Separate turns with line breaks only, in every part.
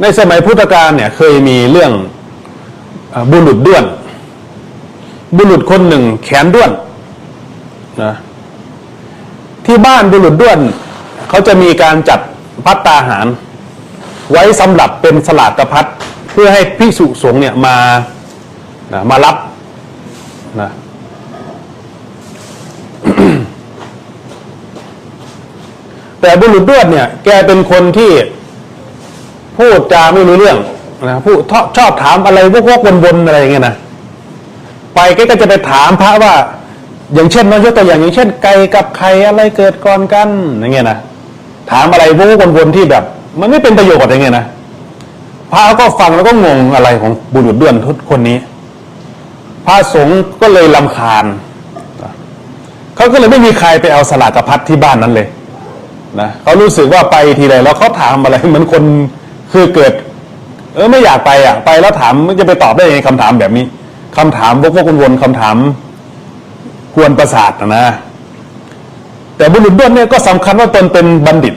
ในสมัยพุทธกาลเนี่ยเคยมีเรื่องบุรุษด้วน บุรุษคนหนึ่งแขนด้วนนะที่บ้านบุรุษด้วนเขาจะมีการจัดพัตตาหาร ไว้สำหรับเป็นสลากกระพัดเพื่อให้ภิกษุสงเนี่ยมานะมารับนะแต่บุรุษด้วนเนี่ยแกเป็นคนที่ พูดจาไม่รู้เรื่องนะพูดชอบถามอะไรวกๆวนๆอะไรอย่างเงี้ยนะไปก็จะไปถามพระว่า อย่างเช่นนะยกตัวอย่างอย่างเช่น ไก่กับไข่อะไรเกิดก่อนกันอย่างเงี้ยนะถามอะไรวกๆวนๆที่แบบ มันไม่เป็นประโยชน์อย่างเงี้ยนะพระก็ฟังแล้วก็งงอะไรของบุรุษด้วนทุกคนนี้ พระสงฆ์ก็เลยลำคาญเขาก็เลยไม่มีใครไปเอาสลากกระพัดที่บ้านนั้นเลยนะเขารู้สึกว่าไปทีไรแล้วเขาถามอะไรเหมือนคน คือเกิด เออไม่อยากไปอะ ไปแล้วถามมันจะไปตอบได้ยังไงคำถามแบบนี้คำถามวกๆวนๆคำถามกวนประสาทนะนะ แต่บุรุษด้วนเนี่ยก็สำคัญว่าตนเป็นบัณฑิต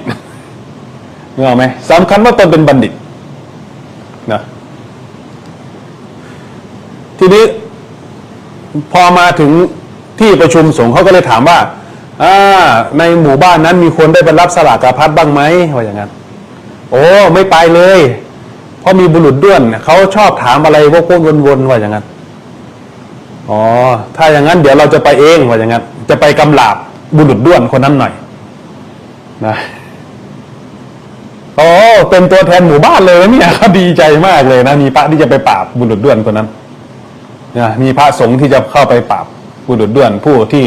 นึกออกไหมสำคัญว่าตนเป็นบัณฑิตนะทีนี้พอมาถึงที่ประชุมสงฆ์เขาก็เลยถามว่าอาในหมู่บ้านนั้นมีคนได้ไปรับสลากกระพัดบ้างไหมว่าอย่างนั้น โอ้ไม่ไปเลย เพราะมีบุรุษด้วนเขาชอบถามอะไรวกๆวนๆว่าอย่างนั้นอ๋อถ้าอย่างนั้นเดี๋ยวเราจะไปเองว่าอย่างนั้น จะไปกำลาบบุรุษด้วนคนนั้นหน่อยนะโอ้เป็นตัวแทนหมู่บ้านเลยเนี่ยเขาดีใจมากเลยนะมีพระที่จะไปปราบบุรุษด้วนคนนั้นนะมีพระสงฆ์ที่จะเข้าไปปราบบุรุษด้วนผู้ที่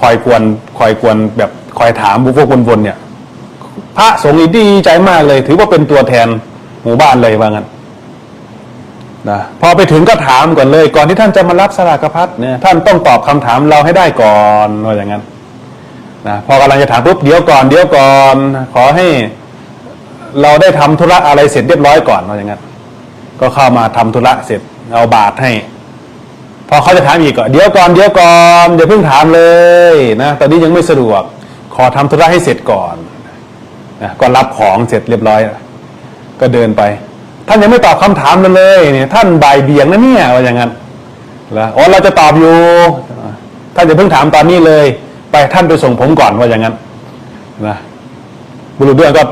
คอยกวนคอยกวนแบบคอยถามบุพกวนๆเนี่ย ระสงฆ์ดีใจมากเลย ถือว่าเป็นตัวแทนหมู่บ้านเลยว่างั้นนะพอไปถึงก็ถามก่อนเลย ก่อนที่ท่านจะมารับสลากพัดเนี่ยท่านต้องตอบคำถามเราให้ได้ก่อนว่าอย่างนั้นนะพอกำลังจะถามปุ๊บเดี๋ยวก่อนเดี๋ยวก่อน ขอให้เราได้ทำธุระอะไรเสร็จเรียบร้อยก่อนว่าอย่างนั้น ก็เข้ามาทำธุระเสร็จเอาบาตรให้พอเขาจะถามอีกก็เดี๋ยวก่อนเดี๋ยวก่อนอย่าเพิ่งถามเลยนะตอนนี้ยังไม่สะดวก ขอทำธุระให้เสร็จก่อน นะก็รับของเสร็จเรียบร้อย ก็เดินไป ท่านยังไม่ตอบคำถามเราเลยเนี่ยท่านบ่ายเบี่ยงนะเนี่ยว่าอย่างนั้นแล้วอ๋อเราจะตอบอยู่ ท่านอย่าเพิ่งถามตอนนี้เลย ไปท่านไปส่งผมก่อนว่าอย่างนั้นนะบุรุษด้วยก็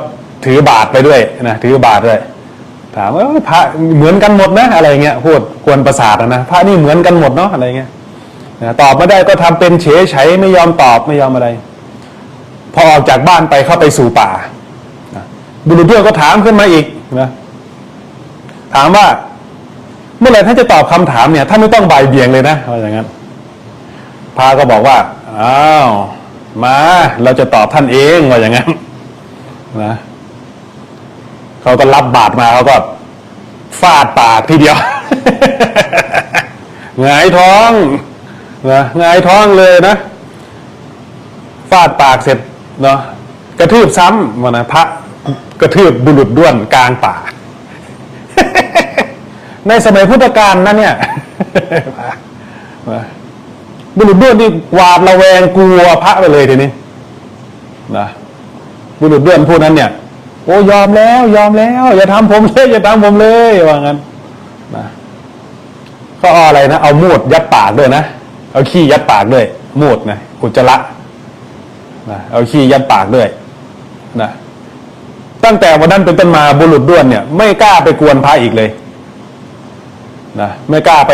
ถือบาทไปด้วยนะถือบาทด้วยถามว่าพระเหมือนกันหมดนะอะไรเงี้ยพูดกวนประสาทนะพระนี่เหมือนกันหมดเนาะอะไรเงี้ยนะตอบไม่ได้ก็ทำเป็นเฉยเฉยไม่ยอมตอบไม่ยอมอะไร พอออกจากบ้านไปเข้าไปสู่ป่า บุรุษเพื่อนก็ถามขึ้นมาอีกนะถามว่า เมื่อไหร่ท่านจะตอบคำถามเนี่ยท่านไม่ต้องใบเบี่ยงเลยนะว่าอย่างนั้นพระก็บอกว่าอ้าวมาเราจะตอบท่านเองว่าอย่างนั้นนะเขาก็รับบาตรมาเขาก็ฟาดปากทีเดียวหงายท้องนะหงายท้องเลยนะ ฟาดปากเสร็จเนาะกระทืบซ้ำวันนะพระ กระทืบบุรุษด้วนกลางป่า ในสมัยพุทธกาลนะเนี่ยบุรุษด้วนนี่หวาดระแวงกลัวพระไปเลยทีนี้นะบุรุษด้วนผู้นั้นเนี่ย โอ้ยอมแล้ว ยอมแล้ว อย่าทำผมเลยอย่าทำผมเลยว่างั้นนะเขาเอาอะไรนะเอามูดยัดปากด้วยนะเอาขี้ยัดปากด้วยมูดนะอุจจาระนะเอาขี้ยัดปากด้วยนะ ตั้งแต่วันนั้นเป็นต้นมาบุรุษด้วนเนี่ย ไม่กล้าไปกวนพระอีกเลยนะไม่กล้าไป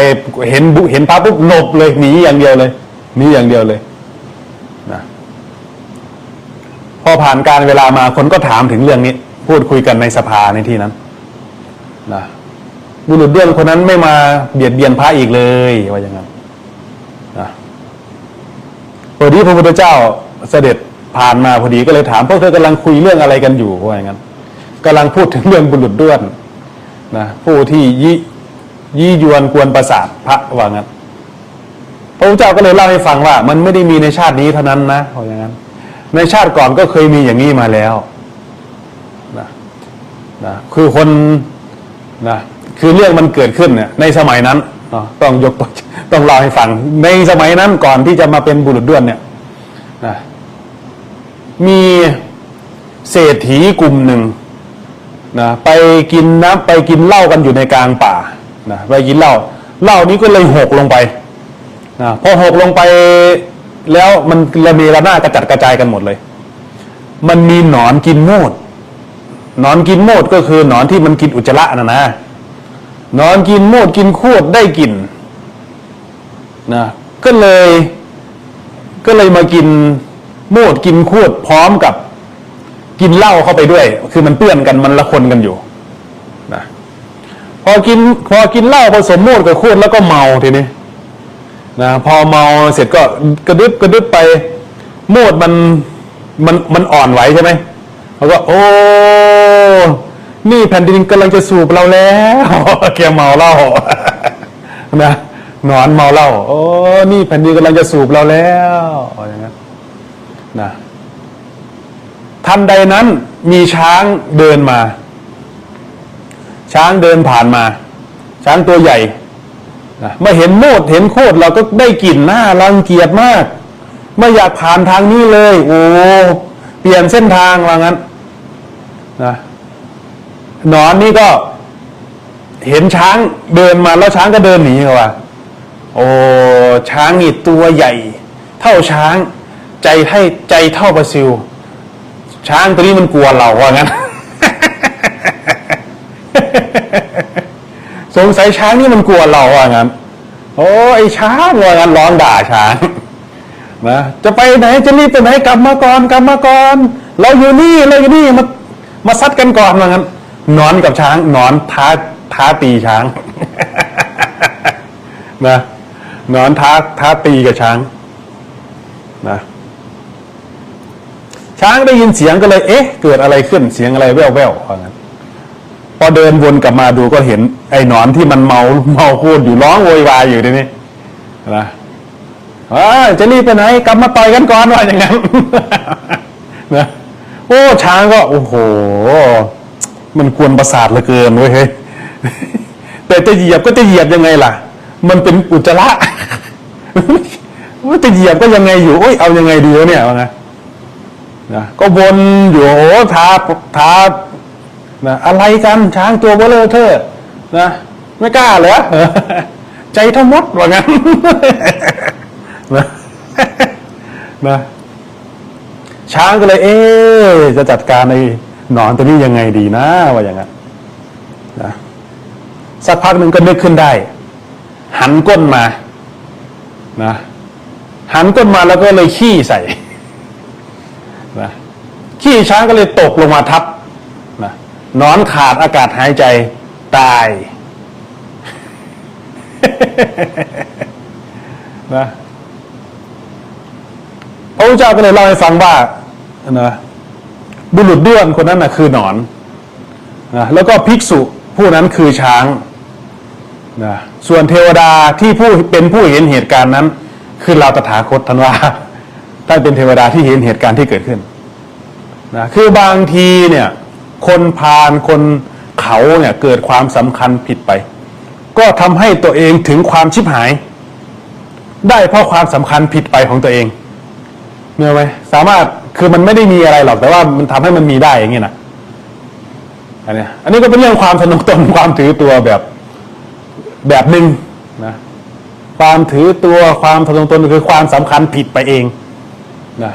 เห็นเห็นพระปุ๊บหลบเลยหนีอย่างเดียวเลยหนีอย่างเดียวเลยนะพอผ่านการเวลามาคนก็ถามถึงเรื่องนี้ พูดคุยกันในสภาในที่นั้นนะบุรุษเรื่องคนนั้นไม่มาเบียดเบียนพระอีกเลยว่าอย่างนั้นนะพอดีพระพุทธเจ้าเสด็จ ผ่านมาพอดีก็เลยถามพวกเธอกำลังคุยเรื่องอะไรกันอยู่ว่าอย่างนั้นกำลังพูดถึงเรื่องบุรุษด้วนนะผู้ที่ยิยี่ยวนกวนประสาทพระว่างั้นพระพุทธเจ้าก็เลยเล่าให้ฟังว่า มันไม่ได้มีในชาตินี้เท่านั้นนะเพราอย่างนั้น ในชาติก่อนก็เคยมีอย่างนี้มาแล้วนะนะคือคนนะคือเรื่องมันเกิดขึ้นเนี่ยในสมัยนั้นเนาะต้องยกต้องเล่าให้ฟังในสมัยนั้นก่อนที่จะมาเป็นบุรุษด้วนเนี่ยนะ มีเศรษฐีกลุ่มหนึ่งนะไปกินน้ำไปกินเหล้ากันอยู่ในกลางป่านะไปกินเหล้าเหล้านี้ก็เลยหกลงไปนะพอหกลงไปแล้วมันระเนระนากระจัดกระจายกันหมดเลย มันมีหนอนกินโมดหนอนกินโมดก็คือหนอนที่มันกินอุจจาระนะนะหนอนกินโมดกินขวดได้กลิ่นนะก็เลยก็เลยมากิน มดกินขวดพร้อมกับกินเหล้าเข้าไปด้วย คือมันเปื้อนกันมันละคนกันอยู่นะพอกินพอกินเหล้าผสมโมดกับขวดแล้วก็เมาทีนี้นะพอเมาเสร็จก็กระดึบกระดึบไปโมดมันมันมันอ่อนไหวใช่ไหมเขาก็โอ้นี่แผ่นดินกำลังจะสูบเราแล้วแกเมาเหล้านะนอนเมาเหล้าโอ้นี่แผ่นดินกำลังจะสูบเราแล้วอย่างนั้ นะทันใดนั้นมีช้างเดินมา ช้างเดินผ่านมา ช้างตัวใหญ่นะเมื่อเห็นโมดเห็นโคตรเราก็ได้กลิ่นหน้ารังเกียจมาก ไม่อยากผ่านทางนี้เลย โอ้เปลี่ยนเส้นทางว่างั้นนะหนอนนี่ก็ เห็นช้างเดินมาแล้วช้างก็เดินหนีเขาว่าโอ้ช้างนี่ตัวใหญ่ เท่าช้าง ใจให้ใจเท่าปลาซิว ช้างตัวนี้มันกลัวเราว่างั้นสงสัยช้างนี่มันกลัวเราว่างั้นโอ้ไอช้างว่างั้นร้องด่าช้างนะจะไปไหนจะรีบไปไหนกลับมาก่อนกลับมาก่อนเราอยู่นี่เราอยู่นี่มามาซัดกันก่อนว่างั้นนอนกับช้างนอนท้าท้าตีช้างนะนอนท้าท้าตีกับช้างนะ ช้างได้ยินเสียงก็เลย เอ๊ะ เกิดอะไรขึ้นเสียงอะไรแว่วแว่วๆว่างั้นพอเดินวนกลับมาดูก็เห็น ไอ้หนอนที่มันเมาเมาพูดอยู่ร้องโวยวายอยู่ในนี้นะอ่าจะรีบไปไหนกลับมาต่อยกันก่อนว่าอย่างนั้นนะโอ้ช้างก็ โอ้โห มันกวนประสาทเหลือเกินเว้ยเฮ้แต่จะเหยียบก็จะเหยียบยังไงล่ะ มันเป็นอุจจาระว่าจะเหยียบก็ยังไงอยู่โอ้ยเอายังไงดีวะเนี่ยว่าไง นะก็วนอยู่โอ้ทาทานะอะไรกันช้างตัวเบลเลอร์เทอนะไม่กล้าเหรอใจเทามดว่างั้นนะนะช้างก็เลย เอ๊จะจัดการในหนอนตัวนี้ยังไงดีนะว่าอย่างนั้นนะสักพักหนึ่งก็นึกขึ้นได้ หันก้นมานะหันก้นมาแล้วก็เลยขี้ใส่ ขี้ช้างก็เลยตกลงมาทับนะนอนขาดอากาศหายใจตายนะพระพุทธเจ้าก็เลยเล่าให้ฟังว่านะบุรุษด้วนคนนั้นนะคือหนอนนะแล้วก็ภิกษุผู้นั้นคือช้างนะส่วนเทวดาที่ผู้เป็นผู้เห็นเหตุการณ์นั้น คือเราตถาคตท่านว่าท่านเป็นเทวดาที่เห็นเหตุการณ์ที่เกิดขึ้น นะคือบางทีเนี่ยคนพาลคนเขาเนี่ยเกิดความสำคัญผิดไป ก็ทำให้ตัวเองถึงความชิบหาย ได้เพราะความสำคัญผิดไปของตัวเองเนื่อไหมสามารถคือมันไม่ได้มีอะไรหรอกแต่ว่ามันทำให้มันมีได้อย่างนี้นะอันนี้อันนี้ก็เป็นเรื่องความสนุกตนความถือตัวแบบแบบหนึ่งนะความถือตัวความสนุกตนคือความสำคัญผิดไปเองนะ